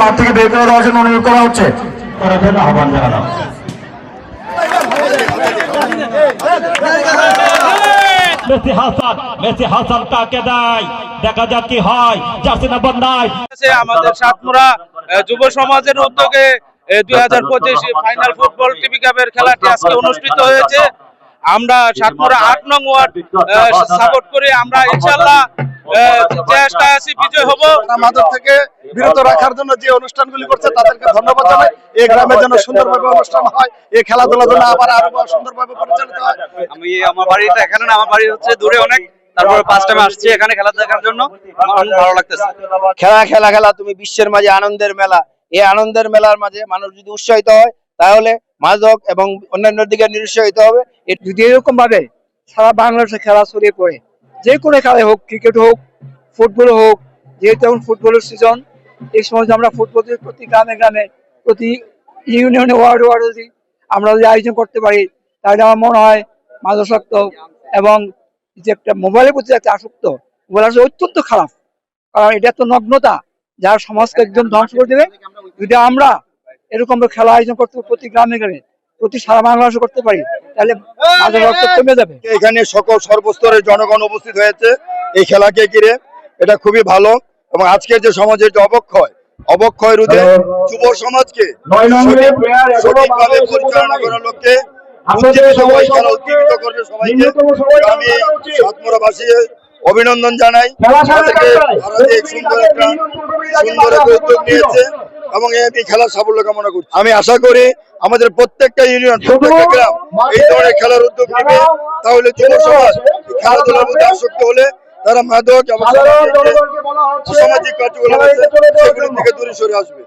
মাঠ থেকে বের করে দেওয়ার জন্য অনুরোধ করা হচ্ছে। করার জন্য আহ্বান জানানো মেসি হাসান মেসি হাসান কাকে দেয়? দেখা যাক কি হয়। জার্সি নাম্বার নাই আমাদের সাতমুরা যুব সমাজের উদ্যোগে দুই হাজার পঁচিশ ফাইনাল ফুটবল টিভি কাপের খেলাটি আজকে অনুষ্ঠিত হয়েছে। আমরা সাতমুরা আট নং ওয়ার্ড সাপোর্ট করি আমরা ইনশাল্লাহ চেষ্টা আছি বিজয় হব। মাদক থেকে বিরত রাখার জন্য যে অনুষ্ঠানগুলি করছে তাদেরকে ধন্যবাদ জানাই। এই গ্রামের জন্য সুন্দরভাবে অনুষ্ঠান হয় এই খেলাধুলা যেন আবার আরও সুন্দরভাবে পরিচালিত হয়। আমি আমার বাড়িটা এখানে না আমার বাড়ি হচ্ছে দূরে অনেক। তারপরে পাঁচ টাইমে আসছি এখানে খেলা দেখার জন্য। আমার অনেক ভালো লাগতেছে। খেলা খেলা খেলা তুমি বিশ্বের মাঝে আনন্দের মেলা। এই আনন্দের মেলার মাঝে মানুষ যদি উৎসাহিত হয় তাহলে মাদক এবং অন্যান্য দিকে নিরুৎসাহিত হবে। যদি এরকম ভাবে সারা বাংলাদেশে খেলা ছড়িয়ে পড়ে যে কোনো খেলা হোক ক্রিকেট হোক ফুটবল হোক যেহেতু এখন ফুটবলের সিজন এই সময় আমরা ফুটবল প্রতি গ্রামে গ্রামে, প্রতি ইউনিয়নে ওয়ার্ড ওয়ার্ড যদি আমরা যদি আয়োজন করতে পারি, তাহলে আমার মনে হয় মাদকাসক্ত এবং যে একটা মোবাইলের প্রতি একটা আসক্ত মোবাইল আসলে অত্যন্ত খারাপ। কারণ এটা তো নগ্নতা যার সমাজকে একদম ধ্বংস করে দেবে। যদি আমরা এরকম খেলা আয়োজন করতে প্রতি গ্রামে গ্রামে, প্রতি সারা বাংলাদেশে করতে পারি, তাহলে মাদক রক্ত কমে যাবে। এখানে সকল সর্বস্তরের জনগণ উপস্থিত হয়েছে এই খেলাকে ঘিরে। এটা খুবই ভালো। এবং আজকের যে সমাজের যে অবক্ষয় অবক্ষয় রোধে যুব সমাজকে সঠিকভাবে পরিচালনা করার লক্ষ্যে আমি সাতমোড়াবাসী অভিনন্দন জানাই। সুন্দর একটা সুন্দর একটা উদ্যোগ নিয়েছে এবং খেলার সাফল্য কামনা করছি। আমি আশা করি আমাদের প্রত্যেকটা ইউনিয়ন প্রত্যেকটা গ্রাম এই ধরনের খেলার উদ্যোগ নেবে। তাহলে যুব সমাজ খেলাধুলার মধ্যে আসক্ত হলে তারা মাদক সামাজিক কার্যকলাপ থেকে দূরে সরে আসবে।